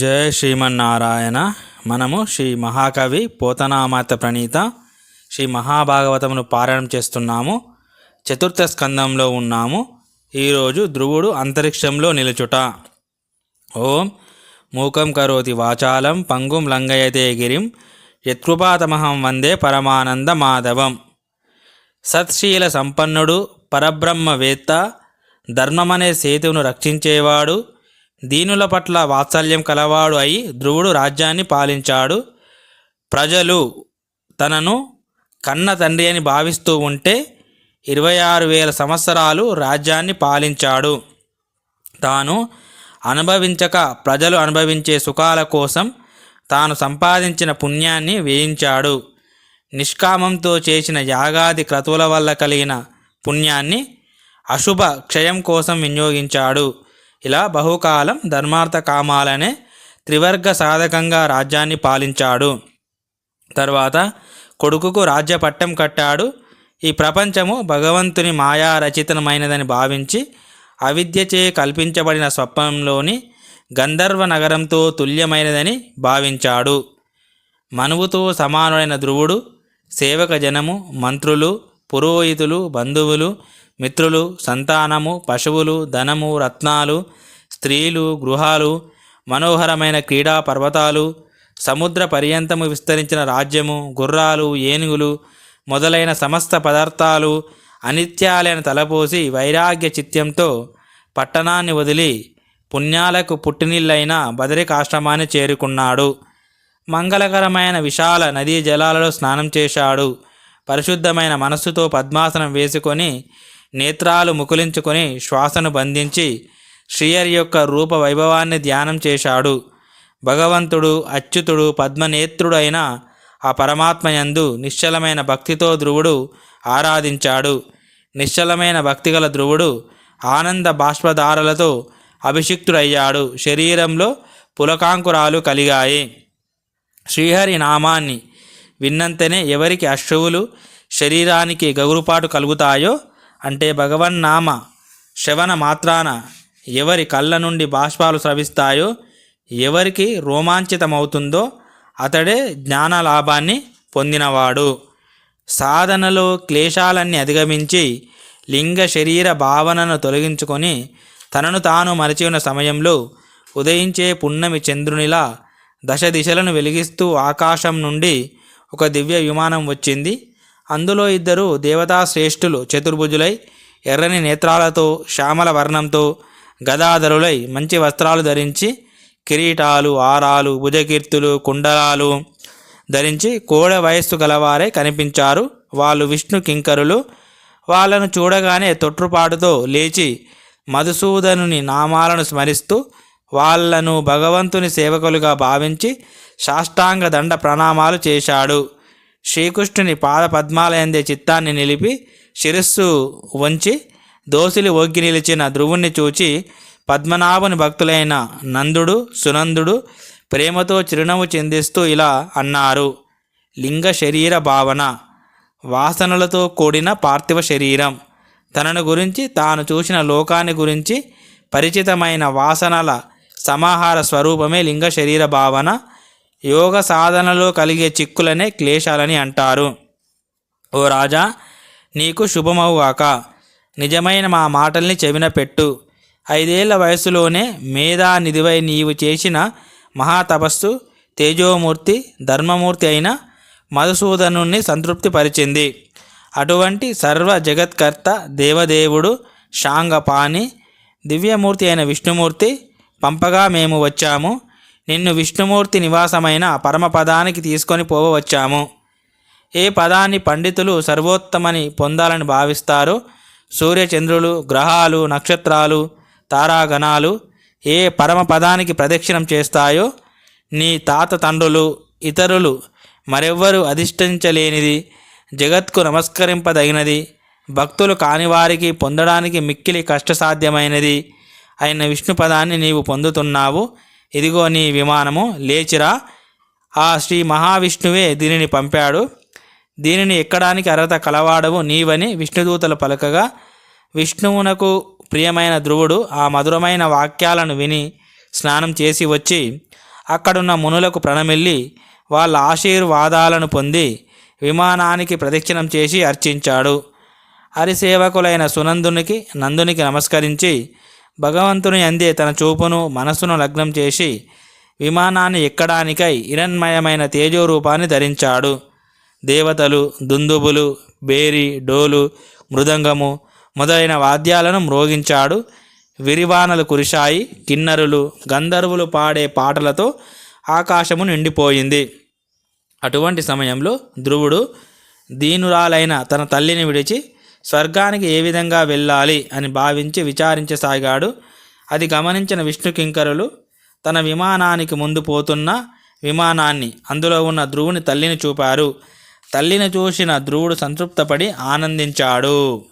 జయ శ్రీమన్నారాయణ. మనము శ్రీ మహాకవి పోతనామాత ప్రణీత. శ్రీ మహాభాగవతమును పారాయణం చేస్తున్నాము. చతుర్థ స్కందంలో ఉన్నాము. ఈరోజు ధ్రువుడు అంతరిక్షంలో నిలుచుట. ఓం మూకం కరోతి వాచాలం పంగుం లంగయతే గిరిం యత్కృపాతమహం వందే పరమానంద మాధవం. సత్శీల సంపన్నుడు పరబ్రహ్మవేత్త ధర్మమనే సేతువును రక్షించేవాడు దీనుల పట్ల వాత్సల్యం కలవాడు అయి ధ్రువుడు రాజ్యాన్ని పాలించాడు. ప్రజలు తనను కన్న తండ్రి అని భావిస్తూ ఉంటే ఇరవై ఆరు వేల సంవత్సరాలు రాజ్యాన్ని పాలించాడు. తాను అనుభవించక ప్రజలు అనుభవించే సుఖాల కోసం తాను సంపాదించిన పుణ్యాన్ని వేయించాడు. నిష్కామంతో చేసిన యాగాది క్రతువుల వల్ల కలిగిన పుణ్యాన్ని అశుభ క్షయం కోసం వినియోగించాడు. ఇలా బహుకాలం ధర్మార్థ కామాలనే త్రివర్గ సాధకంగా రాజ్యాన్ని పాలించాడు. తర్వాత కొడుకుకు రాజ్య పట్టం కట్టాడు. ఈ ప్రపంచము భగవంతుని మాయా రచితమైనదని భావించి అవిద్యచే కల్పించబడిన స్వప్నంలోని గంధర్వ నగరంతో తుల్యమైనదని భావించాడు. మనువుతో సమానుడైన ధ్రువుడు సేవక జనము మంత్రులు పురోహితులు బంధువులు మిత్రులు సంతానము పశువులు ధనము రత్నాలు స్త్రీలు గృహాలు మనోహరమైన క్రీడా పర్వతాలు సముద్ర పర్యంతము విస్తరించిన రాజ్యము గుర్రాలు ఏనుగులు మొదలైన సమస్త పదార్థాలు అనిత్యాలైన తలపోసి వైరాగ్య చిత్యంతో పట్టణాన్ని వదిలి పుణ్యాలకు పుట్టినిల్లైన బదరికాశ్రమాన్ని చేరుకున్నాడు. మంగళకరమైన విశాల నదీ జలాలలో స్నానం చేశాడు. పరిశుద్ధమైన మనస్సుతో పద్మాసనం వేసుకొని నేత్రాలు ముకులించుకొని శ్వాసను బంధించి శ్రీయర్ యొక్క రూప వైభవాన్ని ధ్యానం చేశాడు. భగవంతుడు అచ్యుతుడు పద్మనేత్రుడైన ఆ పరమాత్మయందు నిశ్చలమైన భక్తితో ధ్రువుడు ఆరాధించాడు. నిశ్చలమైన భక్తిగల ధ్రువుడు ఆనంద బాష్పధారలతో అభిషిక్తుడయ్యాడు. శరీరంలో పులకాంకురాలు కలిగాయి. శ్రీహరి నామాన్ని విన్నంతనే ఎవరికి అశ్రువులు శరీరానికి గగురుపాటు కలుగుతాయో అంటే భగవన్నామ శ్రవణ మాత్రాన ఎవరి కళ్ళ నుండి బాష్పాలు స్రవిస్తాయో ఎవరికి రోమాంచితమవుతుందో అతడే జ్ఞానలాభాన్ని పొందినవాడు. సాధనలో క్లేశాలన్నీ అధిగమించి లింగ శరీర భావనను తొలగించుకొని తనను తాను మరచి ఉన్న సమయంలో ఉదయించే పున్నమి చంద్రునిలా దశ దిశలను వెలిగిస్తూ ఆకాశం నుండి ఒక దివ్య విమానం వచ్చింది. అందులో ఇద్దరు దేవతా శ్రేష్ఠులు చతుర్భుజులై ఎర్రని నేత్రాలతో శ్యామల వర్ణంతో గదాధరులై మంచి వస్త్రాలు ధరించి కిరీటాలు ఆరాలు భుజకీర్తులు కుండలాలు ధరించి కోడ వయస్సు గలవారే కనిపించారు. వాళ్ళు విష్ణు కింకరులు. వాళ్ళను చూడగానే తొట్టుపాటుతో లేచి మధుసూదనుని నామాలను స్మరిస్తూ వాళ్ళను భగవంతుని సేవకులుగా భావించి సాష్టాంగ దండ ప్రణామాలు చేశాడు. శ్రీకృష్ణుని పాద పద్మాలయందే చిత్తాన్ని నిలిపి శిరస్సు వంచి దోసిలి ఒగ్గి నిలిచిన ధ్రువుణ్ణి చూచి పద్మనాభుని భక్తులైన నందుడు సునందుడు ప్రేమతో చిరునవ్వు చెందిస్తూ ఇలా అన్నారు. లింగ శరీర భావన. వాసనలతో కూడిన పార్థివ శరీరం. తనను గురించి తాను చూసిన లోకాన్ని గురించి పరిచితమైన వాసనల సమాహార స్వరూపమే లింగ శరీర భావన. యోగ సాధనలో కలిగే చిక్కులనే క్లేశాలని అంటారు. ఓ రాజా నీకు శుభమవుగాక. నిజమైన మా మాటల్ని చెవిన పెట్టు. ఐదేళ్ళ వయసులోనే మేధానిధివై నీవు చేసిన మహాతపస్సు తేజోమూర్తి ధర్మమూర్తి అయిన మధుసూదనుణ్ణి సంతృప్తిపరిచింది. అటువంటి సర్వ జగత్కర్త దేవదేవుడు శాంగపాణి దివ్యమూర్తి అయిన విష్ణుమూర్తి పంపగా మేము వచ్చాము. నిన్ను విష్ణుమూర్తి నివాసమైన పరమపదానికి తీసుకొని పోవచ్చాము ఏ పదాన్ని పండితులు సర్వోత్తమని పొందాలని భావిస్తారో సూర్యచంద్రులు గ్రహాలు నక్షత్రాలు తారాగణాలు ఏ పరమ పదానికి ప్రదక్షిణం చేస్తాయో నీ తాత తండ్రులు ఇతరులు మరెవ్వరూ అధిష్ఠించలేనిది జగత్కు నమస్కరింపదగినది భక్తులు కానివారికి పొందడానికి మిక్కిలి కష్టసాధ్యమైనది అయిన విష్ణు పదాన్ని నీవు పొందుతున్నావు. ఇదిగో నీ విమానము లేచిరా. ఆ శ్రీ మహావిష్ణువే దీనిని పంపాడు. దీనిని ఎక్కడానికి అర్హత కలవాడవు నీవని విష్ణుదూతలు పలకగా విష్ణువునకు ప్రియమైన ధ్రువుడు ఆ మధురమైన వాక్యాలను విని స్నానం చేసి వచ్చి అక్కడున్న మునులకు ప్రణమిల్లి వాళ్ళ ఆశీర్వాదాలను పొంది విమానానికి ప్రదక్షిణం చేసి అర్చించాడు. హరిసేవకులైన సునందునికి నందునికి నమస్కరించి భగవంతుని అందే తన చూపును మనస్సును లగ్నం చేసి విమానాన్ని ఎక్కడానికై హిరణ్మయమైన తేజోరూపాన్ని ధరించాడు. దేవతలు దుందుబులు బేరి డోలు మృదంగము మొదలైన వాద్యాలను మ్రోగించాడు. విరివానలు కురిశాయి. కిన్నరులు గంధర్వులు పాడే పాటలతో ఆకాశము నిండిపోయింది. అటువంటి సమయంలో ధ్రువుడు దీనురాలైన తన తల్లిని విడిచి స్వర్గానికి ఏ విధంగా వెళ్ళాలి అని భావించి విచారించసాగాడు. అది గమనించిన విష్ణు కింకరులు తన విమానానికి ముందు పోతున్న విమానాన్ని అందులో ఉన్న ధ్రువుని తల్లిని చూపారు. తల్లిని చూసిన ధ్రువుడు సంతృప్తపడి ఆనందించాడు.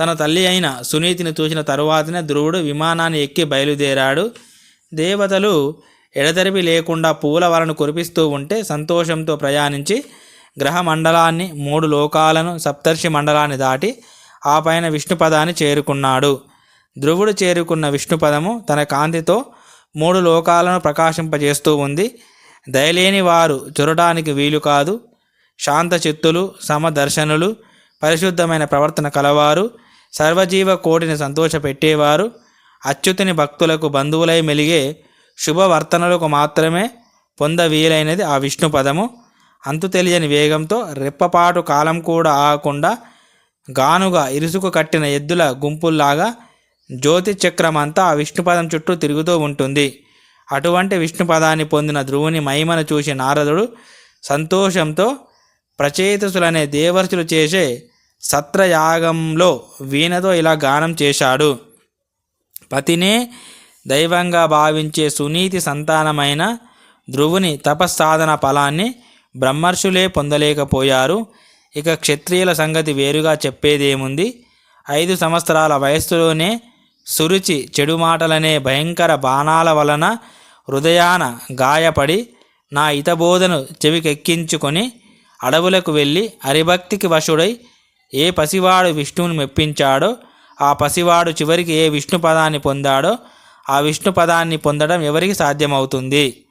తన తల్లి అయిన సునీతిని చూసిన తరువాతనే ధ్రువుడు విమానాన్ని ఎక్కి బయలుదేరాడు. దేవతలు ఎడతెరిపి లేకుండా పూల వలను కురిపిస్తూ ఉంటే సంతోషంతో ప్రయాణించి గ్రహ మండలాన్ని మూడు లోకాలను సప్తర్షి మండలాన్ని దాటి ఆ పైన విష్ణుపదాన్ని చేరుకున్నాడు. ధ్రువుడు చేరుకున్న విష్ణుపదము తన కాంతితో మూడు లోకాలను ప్రకాశింపజేస్తూ ఉంది. దయలేని వారు చూడటానికి వీలు కాదు. శాంత చిత్తులు సమదర్శనులు పరిశుద్ధమైన ప్రవర్తన కలవారు. సర్వజీవ కోటిని సంతోషపెట్టేవారు అచ్యుతుని భక్తులకు బంధువులై మెలిగే శుభవర్తనలకు మాత్రమే పొంద వీలైనది ఆ విష్ణుపదము. అంతు తెలియని వేగంతో రెప్పపాటు కాలం కూడా ఆగకుండా గానుగా ఇరుసుకు కట్టిన ఎద్దుల గుంపుల్లాగా జ్యోతి చక్రం అంతా ఆ విష్ణుపదం చుట్టూ తిరుగుతూ ఉంటుంది. అటువంటి విష్ణుపదాన్ని పొందిన ధ్రువుని మహిమను చూసి నారదుడు సంతోషంతో ప్రచేతసులనే దేవర్షులు చేసే సత్రయాగంలో వీణతో ఇలా గానం చేశాడు. పతినే దైవంగా భావించే సునీతి సంతానమైన ధ్రువుని తపస్సాధన ఫలాన్ని బ్రహ్మర్షులే పొందలేకపోయారు. ఇక క్షత్రియుల సంగతి వేరుగా చెప్పేదేముంది? ఐదు సంవత్సరాల వయస్సులోనే సురుచి చెడు మాటలనే భయంకర బాణాల వలన హృదయాన గాయపడి నా హితబోధను చెవికెక్కించుకొని అడవులకు వెళ్ళి హరిభక్తికి వశుడై ఏ పసివాడు విష్ణువుని మెప్పించాడో ఆ పసివాడు చివరికి ఏ విష్ణు పదాన్ని పొందాడో ఆ విష్ణు పదాన్ని పొందడం ఎవరికి సాధ్యమవుతుంది?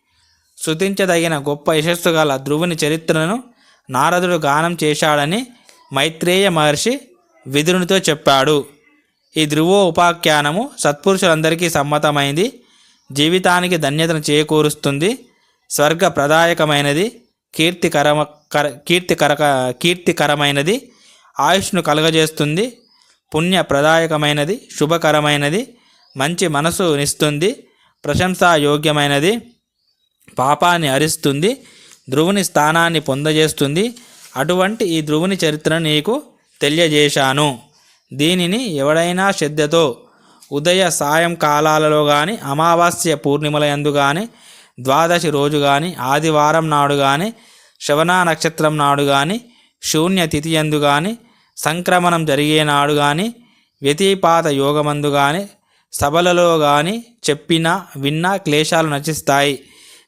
శృతించదగిన గొప్ప యశస్సు గల ధ్రువుని చరిత్రను నారదుడు గానం చేశాడని మైత్రేయ మహర్షి విదురునితో చెప్పాడు. ఈ ధ్రువో ఉపాఖ్యానము సత్పురుషులందరికీ సమ్మతమైంది. జీవితానికి ధన్యతను చేకూరుస్తుంది. స్వర్గ ప్రదాయకమైనది. కీర్తికరమ కర కీర్తికర కీర్తికరమైనది. ఆయుష్ను కలగజేస్తుంది. పుణ్య ప్రదాయకమైనది. శుభకరమైనది. మంచి మనసునిస్తుంది ప్రశంసాయోగ్యమైనది. పాపాన్ని అరిస్తుంది ధ్రువుని స్థానాన్ని పొందజేస్తుంది. అటువంటి ఈ ధ్రువుని చరిత్రను నీకు తెలియజేశాను. దీనిని ఎవడైనా శ్రద్ధతో ఉదయ సాయంకాలాలలో కానీ అమావాస్య పూర్ణిమల ఎందు కానీ ద్వాదశి రోజు కానీ ఆదివారం నాడు కానీ శ్రవణ నక్షత్రం నాడు కానీ శూన్య తిథి యందు కానీ సంక్రమణం జరిగే నాడు కానీ వ్యతిపాత యోగమందు కానీ సభలలో కానీ చెప్పినా విన్నా క్లేశాలు నచిస్తాయి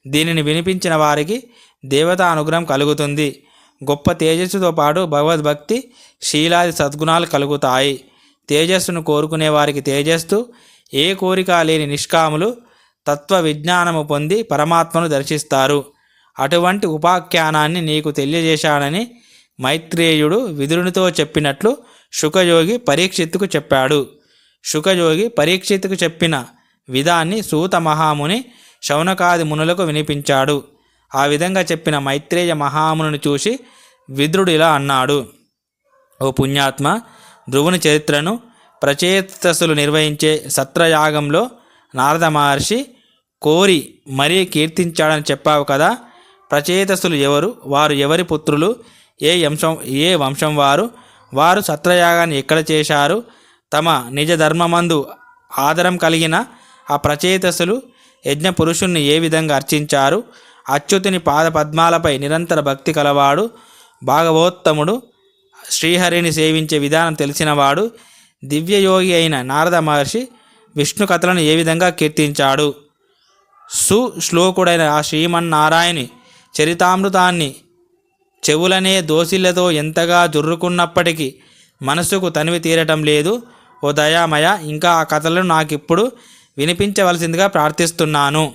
దీనిని వినిపించిన వారికి దేవతా అనుగ్రహం కలుగుతుంది. గొప్ప తేజస్సుతో పాటు భగవద్భక్తి శీలాది సద్గుణాలు కలుగుతాయి. తేజస్సును కోరుకునే వారికి తేజస్సు ఏ కోరిక లేని నిష్కాములు తత్వ విజ్ఞానము పొంది పరమాత్మను దర్శిస్తారు. అటువంటి ఉపాఖ్యానాన్ని నీకు తెలియజేశానని మైత్రేయుడు విదురునితో చెప్పినట్లు శుకయోగి పరీక్షిత్తుకు చెప్పాడు. శుకయోగి పరీక్షిత్తుకు చెప్పిన విధాన్ని సూత మహాముని శౌనకాది మునులకు వినిపించాడు. ఆ విధంగా చెప్పిన మైత్రేయ మహామును చూసి విద్రుడు ఇలా అన్నాడు. ఓ పుణ్యాత్మ ధ్రువుని చరిత్రను ప్రచేతసులు నిర్వహించే సత్రయాగంలో నారద మహర్షి కోరి మరీ కీర్తించాడని చెప్పావు కదా. ప్రచేతసులు ఎవరు? వారు ఎవరి పుత్రులు? ఏ వంశం ఏ వంశం వారు? వారు సత్రయాగాన్ని ఎక్కడ చేశారు? తమ నిజ ధర్మమందు ఆదరం కలిగిన ఆ ప్రచేతసులు యజ్ఞ పురుషుణ్ణి ఏ విధంగా అర్చించారు? అచ్యుతిని పాద పద్మాలపై నిరంతర భక్తి కలవాడు భాగవోత్తముడు శ్రీహరిని సేవించే విధానం తెలిసినవాడు దివ్యయోగి అయిన నారద మహర్షి విష్ణు కథలను ఏ విధంగా కీర్తించాడు? సుశ్లోకుడైన ఆ శ్రీమన్నారాయణి చరితామృతాన్ని చెవులనే దోసిళ్ళతో ఎంతగా జుర్రుకున్నప్పటికీ మనసుకు తనివి తీరటం లేదు. ఓ దయామయ ఇంకా ఆ కథలను నాకిప్పుడు వినిపించవలసిందిగా ప్రార్థిస్తున్నాను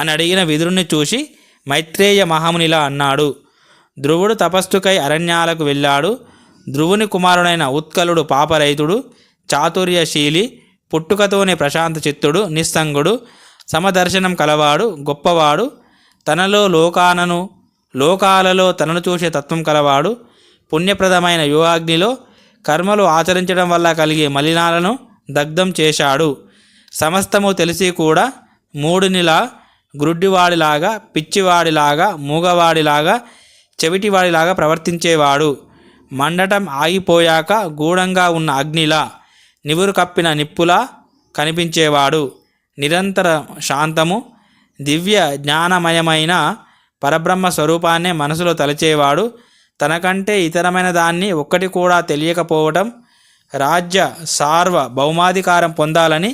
అని అడిగిన విదురుణ్ణి చూసి మైత్రేయ మహామునిలా అన్నాడు. ధ్రువుడు తపస్సుకై అరణ్యాలకు వెళ్ళాడు. ధ్రువుని కుమారుడైన ఉత్కలుడు పాపరైతుడు చాతుర్యశీలి పుట్టుకతోనే ప్రశాంత చిత్తుడు నిస్సంగుడు సమదర్శనం కలవాడు గొప్పవాడు తనలో లోకానను లోకాలలో తనను చూసే తత్వం కలవాడు పుణ్యప్రదమైన యోగాగ్నిలో కర్మలు ఆచరించడం వల్ల కలిగే మలినాలను దగ్ధం చేశాడు. సమస్తము తెలిసి కూడా మూడునిలా గ్రుడ్డివాడిలాగా పిచ్చివాడిలాగా మూగవాడిలాగా చెవిటివాడిలాగా ప్రవర్తించేవాడు. మండటం ఆగిపోయాక గూఢంగా ఉన్న అగ్నిలా నివురు కప్పిన నిప్పులా కనిపించేవాడు. నిరంతర శాంతము దివ్య జ్ఞానమయమైన పరబ్రహ్మ స్వరూపాన్నే మనసులో తలచేవాడు. తనకంటే ఇతరమైన దాన్ని ఒక్కటి కూడా తెలియకపోవటం రాజ్య సార్వ భౌమాధికారం పొందాలని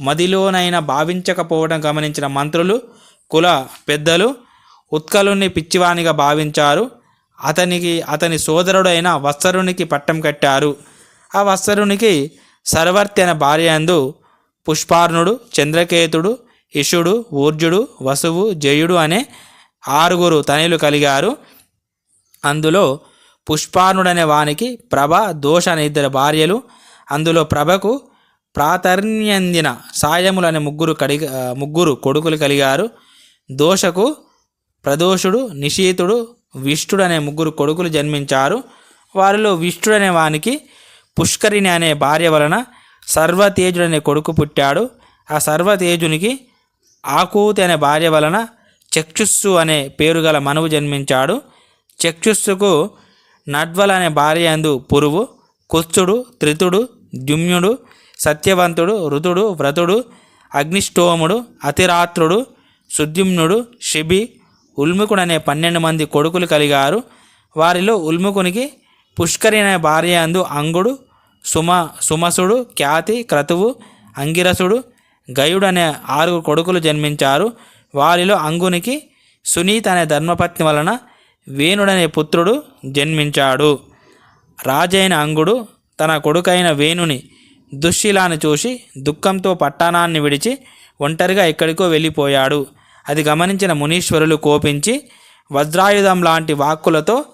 మదిలోనైనా భావించకపోవడం గమనించిన మంత్రులు కుల పెద్దలు ఉత్కలుని పిచ్చివానిగా భావించారు. అతనికి అతని సోదరుడైన వత్సరునికి పట్టం కట్టారు. ఆ వత్సరునికి సర్వర్తి అనే భార్య అందు పుష్పార్ణుడు చంద్రకేతుడు ఇషుడు ఊర్జుడు వసువు జయుడు అనే ఆరుగురు తనయులు కలిగారు. అందులో పుష్పార్ణుడనే వానికి ప్రభ దోష అనే ఇద్దరు భార్యలు. అందులో ప్రభకు ప్రాతర్ణ్యందిన సాయములు అనే ముగ్గురు కడిగ ముగ్గురు కొడుకులు కలిగారు. దోషకు ప్రదోషుడు నిషీతుడు విష్ణుడు అనే ముగ్గురు కొడుకులు జన్మించారు. వారిలో విష్ణుడు అనే వానికి పుష్కరిణి అనే భార్య వలన సర్వతేజుడు అనే కొడుకు పుట్టాడు. ఆ సర్వతేజునికి ఆకూతి అనే భార్య వలన చక్షుస్సు అనే పేరు గల మనువు జన్మించాడు. చక్షుస్సుకు నడ్వల అనే భార్య అందు పురువు కుత్సుడు త్రితుడు ద్యుమ్యుడు సత్యవంతుడు ఋతుడు వ్రతుడు అగ్నిష్టోముడు అతిరాత్రుడు సుద్యుమ్నుడు శిబి ఉల్ముకుడు అనే పన్నెండు మంది కొడుకులు కలిగారు. వారిలో ఉల్ముకునికి పుష్కరి అనే భార్య అందు అంగుడు సుమ సుమసుడు ఖ్యాతి క్రతువు అంగిరసుడు గయుడు అనే ఆరుగురు కొడుకులు జన్మించారు. వారిలో అంగునికి సునీత అనే ధర్మపత్ని వలన వేణుడనే పుత్రుడు జన్మించాడు. రాజైన అంగుడు తన కొడుకైన వేణుని దుశ్శీలాను చూసి దుఃఖంతో పట్టణాన్ని విడిచి ఒంటరిగా ఎక్కడికో వెళ్ళిపోయాడు. అది గమనించిన మునీశ్వరులు కోపించి వజ్రాయుధం లాంటి వాక్కులతో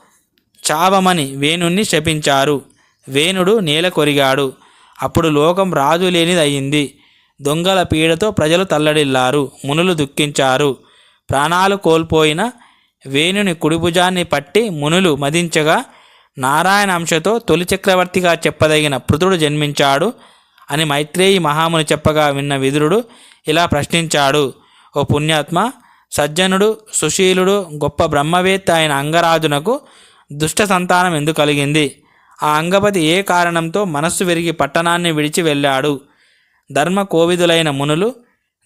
చావమని వేణుణ్ణి శపించారు. వేణుడు నేల కొరిగాడు. అప్పుడు లోకం రాజు లేనిదయ్యింది. దొంగల పీడతో ప్రజలు తల్లడిల్లారు. మునులు దుఃఖించారు. ప్రాణాలు కోల్పోయిన వేణుని కుడిభుజాన్ని పట్టి మునులు మదించగా నారాయణ అంశతో తొలి చక్రవర్తిగా చెప్పదగిన పృథుడు జన్మించాడు అని మైత్రేయి మహాముని చెప్పగా విన్న విదురుడు ఇలా ప్రశ్నించాడు. ఓ పుణ్యాత్మ సజ్జనుడు సుశీలుడు గొప్ప బ్రహ్మవేత్త అయిన అంగరాజునకు దుష్ట సంతానం ఎందుకు కలిగింది? ఆ అంగపతి ఏ కారణంతో మనస్సు విరిగి పట్టణాన్ని విడిచి వెళ్ళాడు? ధర్మ కోవిదులైన మునులు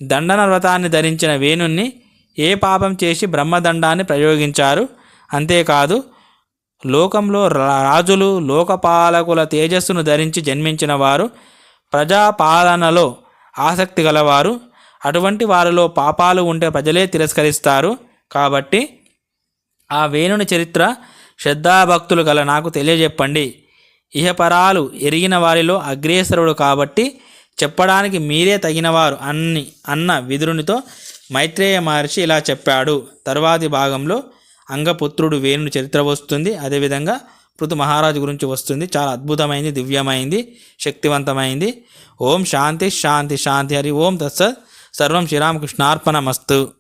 దండన వ్రతాన్ని ధరించిన వేణుణ్ణి ఏ పాపం చేసి బ్రహ్మదండాన్ని ప్రయోగించారు? అంతేకాదు లోకంలో రాజులు లోకపాలకుల తేజస్సును ధరించి జన్మించిన వారు ప్రజాపాలనలో ఆసక్తి గలవారు అటువంటి వారిలో పాపాలు ఉంటే ప్రజలే తిరస్కరిస్తారు. కాబట్టి ఆ వేణుని చరిత్ర శ్రద్ధాభక్తులు గల నాకు తెలియజెప్పండి. ఇహపరాలు ఎరిగిన వారిలో అగ్రేసరుడు కాబట్టి చెప్పడానికి మీరే తగినవారు అన్ని అన్న విదురునితో మైత్రేయ మహర్షి ఇలా చెప్పాడు. తర్వాతి భాగంలో అంగపుత్రుడు వేణుని చరిత్ర వస్తుంది. అదేవిధంగా పృథు మహారాజు గురించి వస్తుంది. చాలా అద్భుతమైంది దివ్యమైంది శక్తివంతమైంది. ఓం శాంతి శాంతి శాంతి. హరి ఓం తత్సత్ సర్వం శ్రీరామకృష్ణార్పణమస్తు.